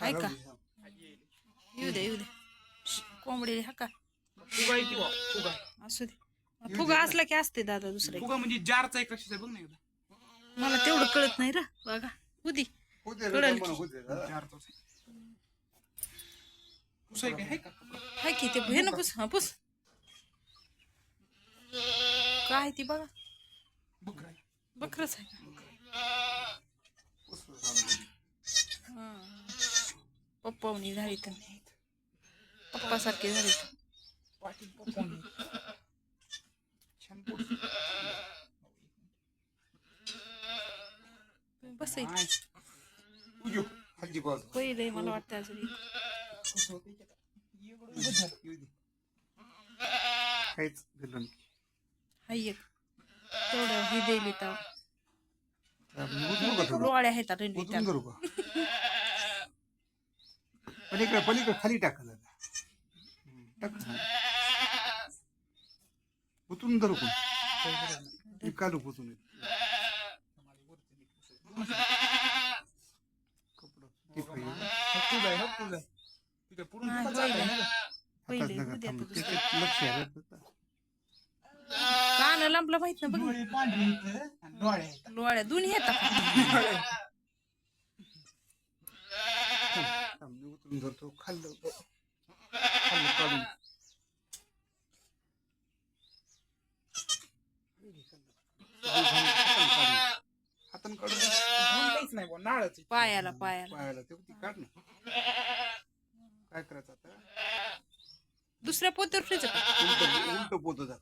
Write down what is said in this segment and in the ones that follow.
हाय का? येऊ दे येऊ दे. कोंबडी हा का? फुगा येते बा फुगा. असू दे. फुगा असला की असते दादा दुसरे. फुगा म्हणजे जारचा एक लक्षात आहे बघ ना एकदा. मला तेवढं कळत नाही रा बघा. उदी कळलं आहे. आहे काय? आहे का? हाय की ते हे ना पुस हा पुस. काय ती बघा. बकरच आहे का हा. पप्पावनी झाली तर पप्पा सारखे झाले बसायचं नाही. पहिले मला वाटतं अजून काहीच दिलं नाही. हाय एक तेवढं हे दिली तर लोळ्या आहेत रेल्वे पलीकडे पलीकडे खाली टाका दादा. हम्म, टाक हा. उतरून धरू मी काढू उतरून. कान लांबला माहीत ना बघ. दोन्ही येतात. उतरून धरतो. खाल्लं खाल्लं काढून. हातानं काढून. घाम काहीच नाही बुवा, नाळच. आहे. पायाला पायाला. पायाला ते ती काढ ना. काय करायचं आता? दुसऱ्या पोतर फ्रीज उलट उलट पोत जा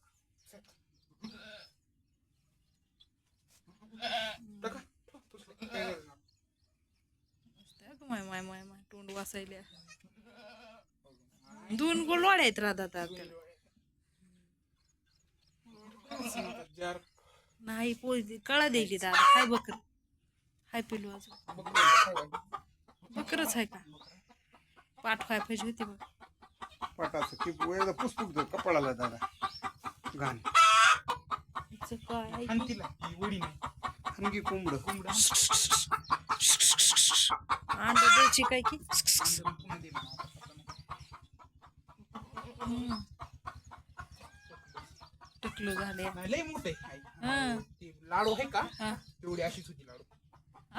वासायल्या दोन गोल लोळ्या आहेत राहतात त्याला नाही पोळी कळा द्यायची दादा. हाय बकर. हाय पिलू अजून. बकरच आहे का? पाठ खाय पाहिजे होती बघ. पाटाचं ती एकदा पुसपुक कपाळाला दादा. घाण. हिचं काय आहे? आणि की? तिला ही उडी नाही आणखी कोंबड. कोंबडा अंड द्यायची काय की. टिकलो झाले. लय मोठे. हा. लाडू आहे का? हा. तेवढी अशीच होती लाडू.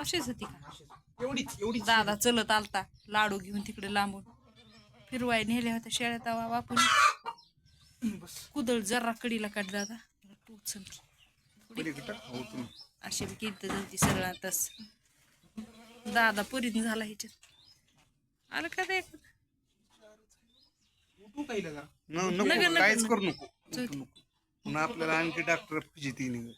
अशीच होती का? अशीच. एवढीच एवढीच. दादा चलत आलता लाडू घेऊन तिकडे लांबून. फिरवाय नेल्या होत्या शेळ्या तवा वापून. बस. कुदळ जरा कडीला काढ दादा. पलीकडे टाक उतरून अशी बी सगळं तस दादा पुरीत झाला ह्याच्यात आलं का ते? उठू काही लगा न- नको नका, नका, काहीच नका. करू नको. पुन्हा आपल्याला आणखी डॉक्टर फजिती नाही.